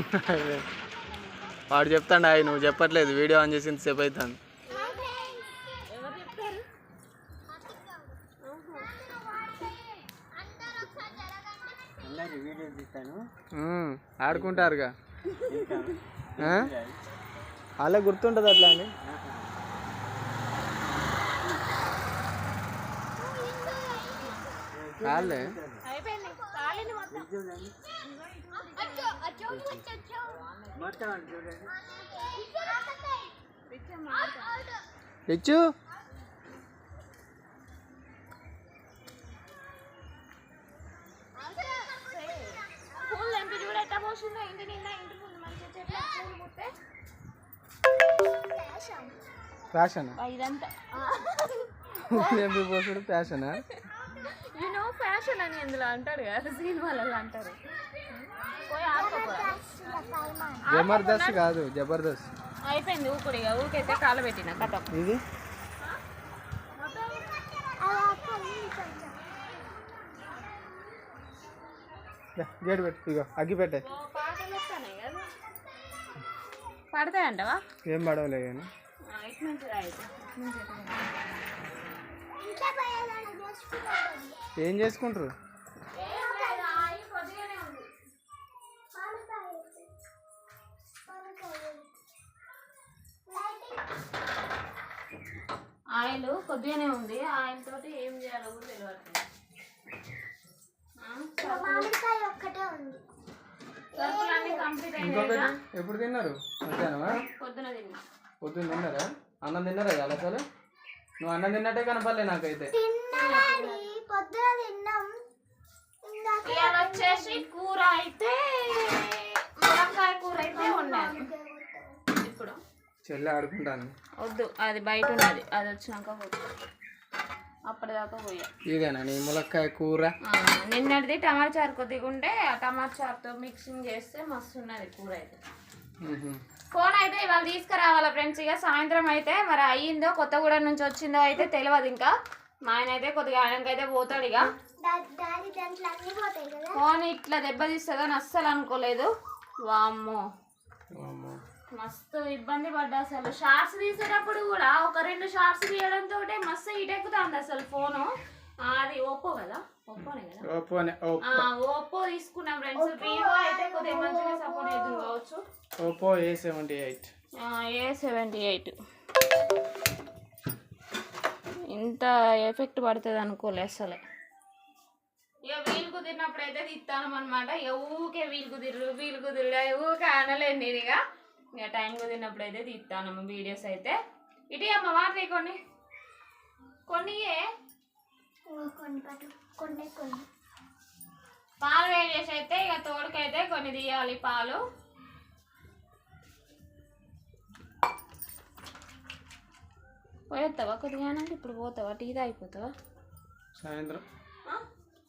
వాడు చెప్తాడు అవి నువ్వు చెప్పట్లేదు వీడియో ఆన్ చేసి ఇంతసేపు అవుతాను ఆడుకుంటారుగా? అలా గుర్తుంటుంది అట్లా అని వాళ్ళే అయిపోయింది కాలింది మొత్తం చూడండి మొత్తం అది చూడండి ఇచ్చు పూలు ఎంత చూడ ఎట్లా పోసిందో ఇంటి నిండా ఇంటి ముందు మంచిగా చెట్ల పూలు పుట్టే ఫ్యాషన్ ఇదంతా. పోసుడు ఫ్యాషనా నేను ఫ్యాషన్ అని ఇందులో అంటాడు కదా సినిమాలలో అంటారు. జబర్దస్త్ కాదు జబర్దస్త్. అయిపోయింది ఊకుడు ఇక ఊకైతే కాల పెట్టిన కథ. ఇది? పెట్టు ఇగో అగ్గి పెట్టే. పడతాయంటవా? ఏం పడవలే కానీ. ఏం చేసుకుంటారు? ఆయిల్ కొద్దిగానే ఉంది. ఆయిల్ తోటి ఏం చేయాలో కూడా ఇంకొకటి అయినాయి ఎప్పుడు తిన్నారు? మధ్యాహ్నమా? పొద్దున తిన్నా. పొద్దున్న తిన్నారా? అన్నం తిన్నారా అసలు? నువ్వు అన్నం తిన్నట్టే కనపడలే నాకైతే. పొద్దున తిన్నాం. వచ్చేసి కూర అయితే మునక్కాయ కూర అయితే వండాను. ఇప్పుడు చెల్లి ఆడుకుంటాను వద్దు అది బయట ఉన్నది. అది వచ్చినాక అప్పటిదాకా పోయా. ఇదేనా నీ ములక్కాయ కూర? ఆ, నిన్నటిది టమాటా చారు కొద్దిగా ఉంటే ఆ టమాటా చారుతో మిక్సింగ్ చేస్తే మస్తు ఉన్నది కూర అయితే. ఫోన్ అయితే ఇవాళ తీసుకురావాలా ఫ్రెండ్స్. ఇక సాయంత్రం అయితే మరి అయ్యిందో కొత్తగూడెం నుంచి వచ్చిందో అయితే తెలియదు ఇంకా. మా ఆయన అయితే కొద్దిగా ఆయనకైతే పోతాడు ఇక. ఫోన్ ఇట్లా దెబ్బతీస్తుందని అస్సలు అనుకోలేదు. వామ్మో. వామ్మో. మస్తు ఇబ్బంది పడ్డా అసలు. షార్ట్స్ తీసేటప్పుడు కూడా ఒక రెండు షార్ట్స్ తీయడంతో మస్తు ఇటెక్కుతుంది అసలు ఫోను. అది ఓప్పో కదా? ఓప్పోనే కదా? ఓప్పోనే ఓప్- ఆ, ఓప్పో తీసుకున్నాం ఫ్రెండ్స్ వివో అయితే కొద్దిగా మంచిగా సపోర్ట్ అవుతుంది కావచ్చు. Oppo A seventy eight A seventy eight ఇంత ఎఫెక్ట్ పడుతుంది అనుకోలే అసలే. ఇక వీలు కుదిరినప్పుడు అయితే తిత్తాను అనమాట ఇక ఊకే వీలు కుదిరు వీలు కుదిరు ఊకే అనలేను నేను ఇక. ఇక టైం కుదిరినప్పుడు అయితే తీస్తాను వీడియోస్ అయితే. ఇటు అమ్మ వాటర్ కొన్ని. కొన్ని కొన్ని పట్టు కొన్ని కొన్ని పాలు వేడి చేసి అయితే ఇక తోడుకైతే కొన్ని తీయాలి పాలు. పోయేస్తావా కొద్దిగా ఇప్పుడు పోతావా? టీ తాగిపోతావా? సాయంత్రం.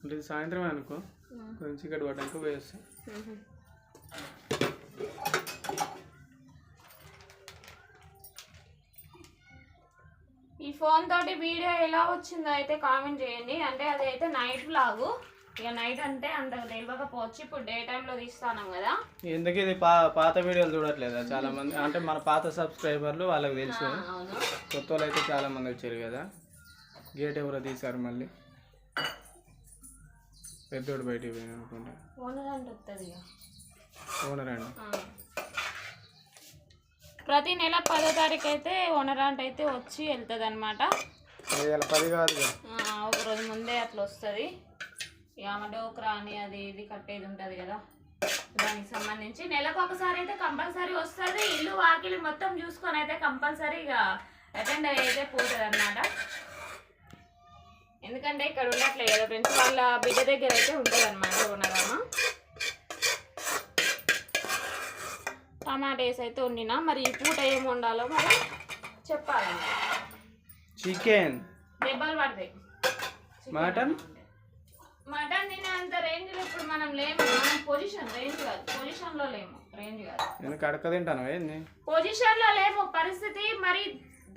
అంటే ఇది సాయంత్రమే అనుకో. కొంచెం చీకటి పడ్డాక వేస్తాం ఫోన్ తోటి వీడియో ఎలా వచ్చిందో అయితే కామెంట్ చేయండి. అంటే అది అయితే నైట్ వ్లాగు ఇక నైట్ అంటే అంత తెలియకపోవచ్చు. ఇప్పుడు డే టైంలో తీస్తాను కదా. ఎందుకు ఇది పాత వీడియోలు చూడట్లేదా చాలా మంది అంటే మన పాత సబ్స్క్రైబర్లు వాళ్ళకి తెలుసు. కొత్త వాళ్ళు అయితే చాలా మంది వచ్చారు కదా. గేట్ ఎవరో తీశారు మళ్ళీ. పెద్దోడు బయటికి పోయిన అనుకుంటా. ఓనర్ అంటే ఓనర్ అండి. ప్రతి నెల పదో తారీఖు అయితే ఓనరాంట్ అయితే వచ్చి వెళ్తుంది అనమాట ఒక రోజు ముందే అట్లా వస్తుంది. ఆమె డోక్రా అని అది ఇది కట్టేది ఉంటుంది కదా. దానికి సంబంధించి నెలకు ఒకసారి అయితే కంపల్సరీ వస్తుంది. ఇల్లు వాకిలి మొత్తం చూసుకొని అయితే కంపల్సరీ ఇక అటెండ్ అయితే పోతుంది అనమాట ఎందుకంటే ఇక్కడ ఉండట్లేదు కదా ఫ్రెండ్స్. వాళ్ళ బిడ్డ దగ్గర అయితే ఉంటుంది అనమాట ఓనరామ టమాటేస్ అయితే వండినా మరి ఈ పూట ఏం వండాలో మరి చెప్పాలండి. చికెన్ దెబ్బలు పడతాయి. మటన్ మటన్ తినేంత రేంజ్లో ఇప్పుడు మనం లేము. మనం పొజిషన్ రేంజ్ కాదు. పొజిషన్లో లేము. రేంజ్ కాదు. ఎందుకు అడక తింటాను ఏంది? పొజిషన్లో లేము. పరిస్థితి మరి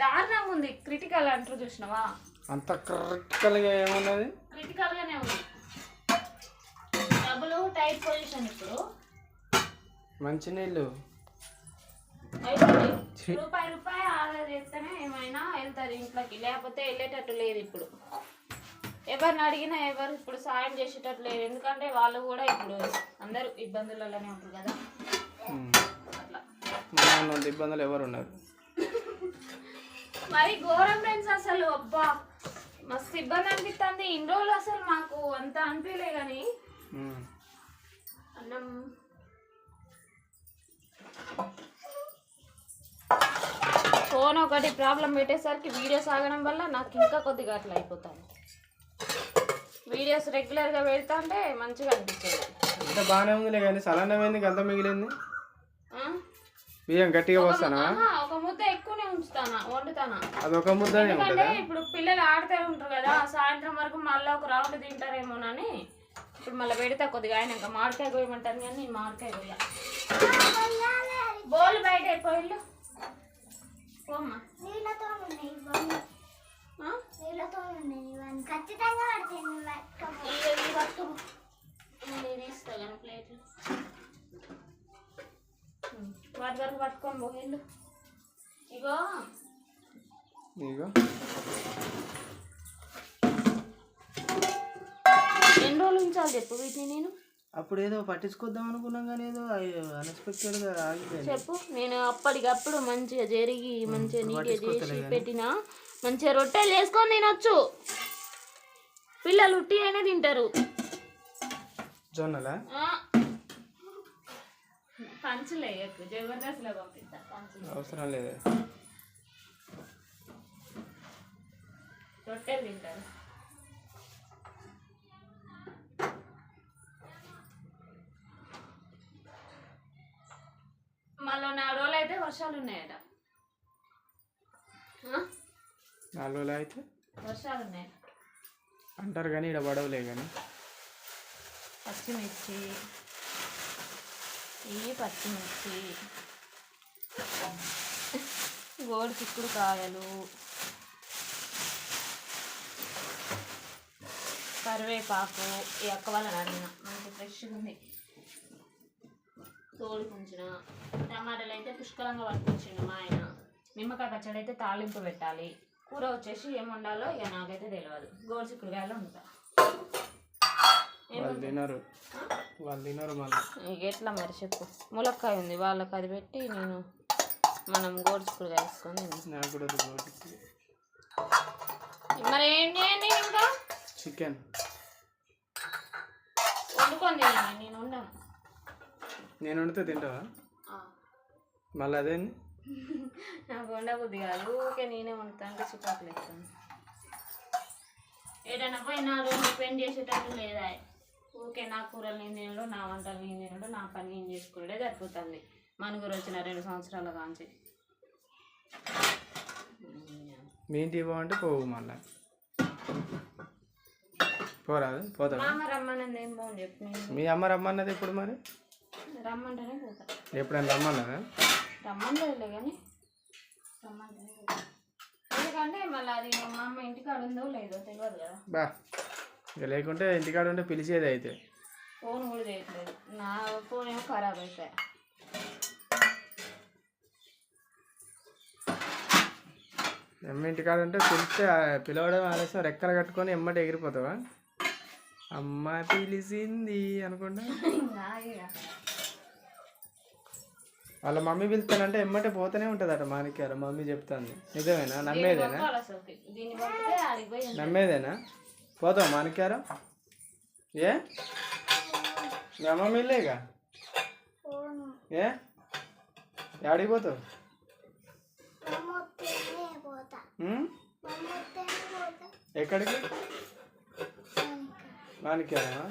దారుణంగా ఉంది. క్రిటికల్ అంటారు చూసినావా? అంత క్రిటికల్గా ఏమున్నది? క్రిటికల్గానే ఉంది. డబ్బులు టైట్ పొజిషన్ ఇప్పుడు. మంచినీళ్ళు. అయిపోయింది రూపాయి రూపాయి ఆదా చేస్తేనే ఏమైనా వెళ్తారు ఇంట్లోకి. లేకపోతే వెళ్ళేటట్టు లేదు ఇప్పుడు. ఎవరిని అడిగినా ఎవరు ఇప్పుడు సాయం చేసేటట్టు లేదు ఎందుకంటే వాళ్ళు కూడా ఇప్పుడు అందరూ ఇబ్బందులలోనే ఉంటారు కదా. అట్లా. ఇబ్బందులు ఎవరు ఉన్నారు మరి ఘోరం ఫ్రెండ్స్ అసలు. అబ్బా! మస్తు ఇబ్బంది అనిపిస్తుంది ఇన్ని రోజులు అసలు మాకు అంత అనిపించలే కానీ. అన్నం. ఫోన్ ఒకటి ప్రాబ్లం పెట్టేసరికి వీడియోస్ ఆగడం వల్ల నాకు ఇంకా కొద్దిగా అట్లా అయిపోతాను వీడియోస్ రెగ్యులర్గా పెడతా అంటే మంచిగా అనిపించేది ఇంత బాగానే ఉందిలే కానీ సలనం ఎందుకు అంత మిగిలింది. ఆ? బియ్యం గట్టిగా వస్తానా ఆహా, ఒక ముద్ద ఎక్కువనే ఉంచుతానా వండుతానా? అదొక ముద్దనే ఎందుకంటే ఉంటుందా? ఇప్పుడు పిల్లలు ఆడుతూ ఉంటారు కదా సాయంత్రం వరకు మళ్ళీ ఒక రౌండ్ తింటారేమోనని ఇప్పుడు మళ్ళీ పెడతా కొద్దిగా అయినాక. మామిడికాయ కోయమంటాను కానీ నేను మామిడికాయ కోయ బోల్ బయట అయిపోయిల్లు పోమ్మా నీళ్ళతో ఉన్నాయి? నీళ్ళతో ఉన్నాయి ఇవన్నీ ఖచ్చితంగా కానీ ప్లేట్లు వాటి వరకు పట్టుకొని పోయిల్లు ఇగో. ఇగో ఎన్ని రోజులు ఉంచాలి చెప్పు వీటిని నేను అప్పుడు ఏదో పట్టించుకొద్దాం అనుకున్నాం కానీ ఏదో అన్ఎక్స్పెక్టెడ్గా ఆగిపోయింది. చెప్పు నేను అప్పటికప్పుడు మంచిగా జరిగి మంచిగా నీట్గా చేసి పెట్టిన మంచిగా రొట్టెలు చేసుకొని తినొచ్చు. పిల్లలు ఉట్టి అయినా తింటారు. జొన్నలా. పంచులే జబర్దస్త్లో పంపిస్తా అవసరం లేదు. రొట్టెలు తింటారు మళ్ళీ నాలుగు రోజులు అయితే వర్షాలు ఉన్నాయట? నాలుగు రోజులు అయితే? వర్షాలు ఉన్నాయి. అంటారు కానీ ఇక్కడ పడవలే కానీ. పచ్చిమిర్చి. ఈ పచ్చిమిర్చి? గోడు చిక్కుడు కాయలు. కరివేపాకు ఈ అక్క వాళ్ళని అడిగిన. మంచి ఫ్రెష్గా ఉంది. తోడు ఉంచిన టమాటాలు అయితే పుష్కలంగా పట్టుకొచ్చిండు మా ఆయన. నిమ్మకాయ పచ్చడి అయితే తాలింపు పెట్టాలి. కూర వచ్చేసి ఏం వండాలో ఇక నాకైతే తెలియదు గోడు చిక్కుడుకాయలు ఉంటా తినరు. వాళ్ళు తినరు మళ్ళీ. ఎట్లా మరి చెప్పు. ములక్కాయ ఉంది. వాళ్ళకి అది పెట్టి నేను మనం వేసుకొని. నాకు కూడా అది మరి ఏం చేయండి ఇంకా? చికెన్. వండుకొని నేను ఉండను నేను వండితే తింటావా. మళ్ళీ అదేంది? నాకు వండబుద్ధి కాదు ఊరికే నేనే వండుతా అంటే చికాకులు ఇస్తాను ఏదైనా పోయినా రోజు స్పెండ్ చేసేటట్టు లేదా? ఊరికే నా కూరలు నేను తినడు నా వంటలు నేను తినడు నా పని నేను చేసుకునే సరిపోతుంది. మనుగురు వచ్చిన రెండు సంవత్సరాల కాంచి. మీ ఇంటికి పోవంటే పోవు మళ్ళీ. పోరాదు పోతావా? మామ రమ్మన్నది ఏం బాగుంది చెప్పు. మీ అమ్మ రమ్మన్నది ఎప్పుడు మరి? రమ్మంటేనే పోతా. ఎప్పుడైనా రమ్మన్నదా రమ్మంటేలే కానీ రమ్మంటేనే పోతా. ఎందుకంటే మళ్ళీ అది మా అమ్మ ఇంటికాడ ఉందో లేదో తెలియదు కదా. బా ఇక లేకుంటే ఇంటికాడ ఉంటే పిలిచేది అయితే. ఫోన్ కూడా చేయట్లేదు. నా ఫోన్ ఏమో ఖరాబ్ అవుతాయి అమ్మ ఇంటికాడ ఉంటే పిలిస్తే పిలవడం ఆలస్యం రెక్కలు కట్టుకొని ఎమ్మటి ఎగిరిపోతావా? అమ్మ పిలిచింది అనుకుంటా. వాళ్ళ మమ్మీ పిలుస్తానంటే ఎమ్మటే పోతూనే ఉంటుందట మాణిక్యారు మమ్మీ చెప్తాంది. నిజమేనా? నమ్మేదేనా. నమ్మేదేనా? పోతావు మాణిక్యారం ఏ? మీ అమ్మ మీలేగా పోను. ఏ? యాడికి పోతావు? ఎక్కడికి? మాణిక్యారమా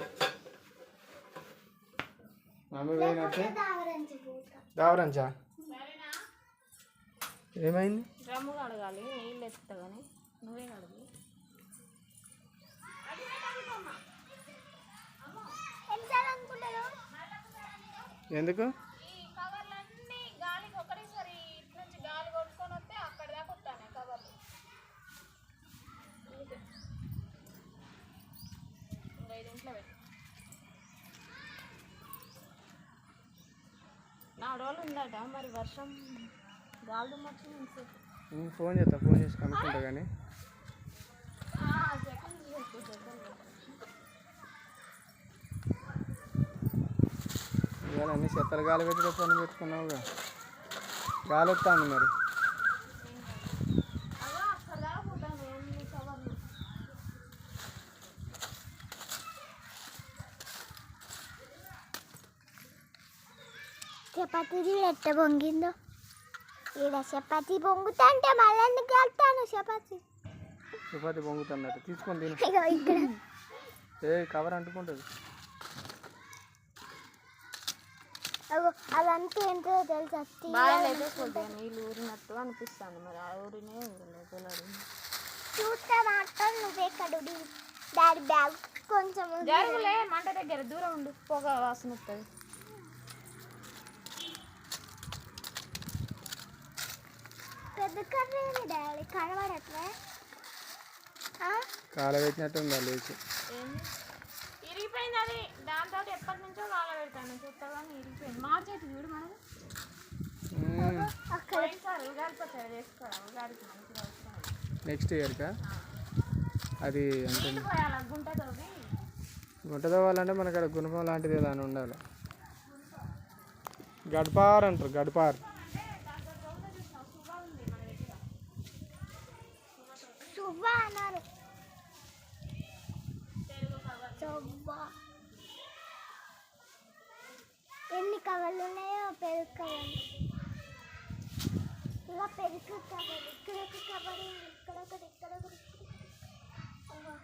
మమ్మీ పోయినట్టే దావరించి ఏమైంది? డ్రమ్ము కడగాలి నీళ్ళు ఎత్తుతా కానీ నువ్వే ఎందుకు ఈ కవర్లన్నీ గాలికి ఒకటేసారి ఇటు నుంచి గాలి కొట్టుకొని వస్తే అక్కడ దాకా వస్తాయి కవర్లు ఉందట మరి వర్షం గాలి ఫోన్ చేస్తా ఫోన్ చేసి కనుక్కుంటా కానీ. ఇవాళ అన్ని చెత్తలు గాలి పెట్టే పని పెట్టుకున్నావుగా. గాలి వస్తుంది మరి అదో అక్కడ దాకా పోతాను ఎన్ని కవర్లు చపాతీ ఎట్ట పొంగిందో? ఈడ చపాతీ పొంగుతా అంటే మళ్ళీ ఎందుకు కలుతాను చపాతీ? చపాతి పొంగుతున్నట్టు తీసుకొని తిను. ఇక్కడ. ఏ కవర్ అంటుకుంటుంది. అగో అదంతా ఏంటో తెలుసా? బాగా అయితే కొద్దిగా నీళ్ళు ఊరినట్టు అనిపిస్తుంది మరి. ఆ ఊరినే ఊరిలేదు తెలియదు చూస్తే మాత్రం నువ్వే కడుడి డాడీ బ్యాగ్ కొంచెం మంట దగ్గర. దూరం ఉండు. పొగ వాసన వస్తుంది. పెద్ద కర్రీ డాడీ కనబడట్లే. ఆ? కాల పెట్టినట్టు ఉంది అది లేచి. ఏంది? ఇరిగిపోయింది అది. దాంతో ఎప్పటి నుంచో కాల పెడతాను ఇరిగిపోయింది. మా చేతి చూడు వస్తుంది నెక్స్ట్ ఇయర్కా? అది అంటే గుంట తోవి గుంట తవ్వాలంటే మనకి అక్కడ గుణపం లాంటిది ఏదైనా ఉండాలి. గడ్పార్ అంటారు గడ్పార్. అన్నారు. ఎన్ని కవర్లు ఉన్నాయో పెరుగు కవర్లు ఇలా పెరుగు కవర్. ఇక్కడ ఒక కవర్ ఇక్కడ ఒకటి ఇక్కడ ఒకటి అక్కడ ఒకటి.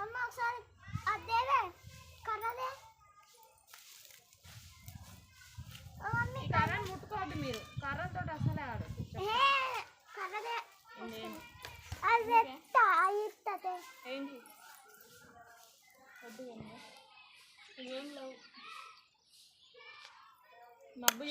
అమ్మ ఒకసారి అదేవే ముట్టుకోవద్దు మీరు. కర్రతో అసలే ఆడు. ఏ కర్రదే. అది ఎత్తా ఇత్తతే ఏంటి? ఏం లేవు. మబ్బు